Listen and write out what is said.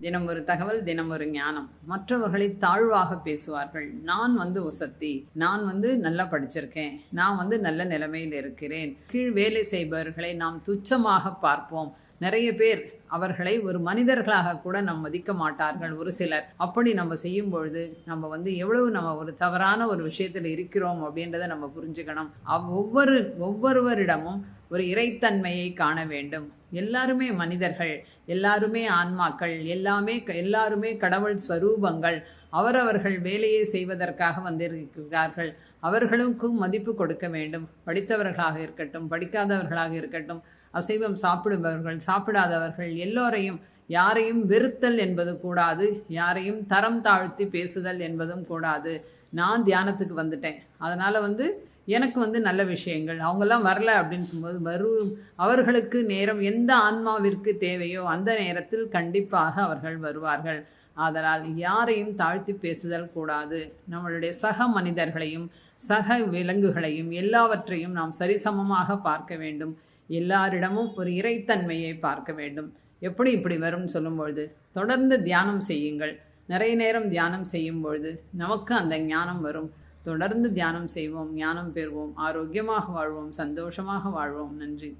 தினம் ஒரு தகவல் தினம் ஒரு ஞானம். மற்றவர்களை தாழ்வாக பேசுவார்கள். நான் வந்து ஒசத்தி நான் வந்து நல்லா படிச்சிருக்கேன் நான் வந்து நல்ல நிலைமையில் இருக்கிறேன் கீழ் வேலை செய்பவர்களை நாம் துச்சமாக பார்ப்போம். நிறைய பேர் அவர்களை ஒரு மனிதர்களாக கூட நாம் மதிக்க மாட்டார்கள். ஒரு சிலர் அப்படி நம்ம செய்யும் பொழுது நம்ம வந்து எவ்வளவு நம்ம ஒரு தவறான ஒரு விஷயத்தில் இருக்கிறோம் அப்படின்றத நம்ம புரிஞ்சுக்கணும். அவ் ஒவ்வொரு ஒவ்வொருவரிடமும் ஒரு இறைத்தன்மையை காண வேண்டும். எல்லாருமே மனிதர்கள் எல்லாருமே ஆன்மாக்கள் எல்லாமே எல்லாருமே கடவுள் ஸ்வரூபங்கள். அவரவர்கள் வேலையை செய்வதற்காக வந்திருக்கிறார்கள். அவர்களுக்கும் மதிப்பு கொடுக்க வேண்டும். படித்தவர்களாக இருக்கட்டும் படிக்காதவர்களாக இருக்கட்டும் அசைவம் சாப்பிடுபவர்கள் சாப்பிடாதவர்கள் எல்லோரையும் யாரையும் வெறுத்தல் என்பது கூடாது. யாரையும் தரம் தாழ்த்தி பேசுதல் என்பதும் கூடாது. நான் தியானத்துக்கு வந்துட்டேன். அதனால் வந்து எனக்கு வந்து நல்ல விஷயங்கள். அவங்கெல்லாம் வரல அப்படின்னு சொல்லும்போது வரும் அவர்களுக்கு நேரம் எந்த ஆன்மாவிற்கு தேவையோ அந்த நேரத்தில் கண்டிப்பாக அவர்கள் வருவார்கள். ஆதலால் யாரையும் தாழ்த்தி பேசுதல் கூடாது. நம்மளுடைய சக மனிதர்களையும் சக விலங்குகளையும் எல்லாவற்றையும் நாம் சரிசமமாக பார்க்க வேண்டும். எல்லாரிடமும் ஒரு இறைத்தன்மையை பார்க்க வேண்டும். எப்படி இப்படி வரும்னு சொல்லும்பொழுது தொடர்ந்து தியானம் செய்யுங்கள். நிறைய நேரம் தியானம் செய்யும் பொழுது நமக்கு அந்த ஞானம் வரும். தொடர்ந்து தியானம் செய்வோம் ஞானம் பெறுவோம் ஆரோக்கியமாக வாழ்வோம் சந்தோஷமாக வாழ்வோம். நன்றி.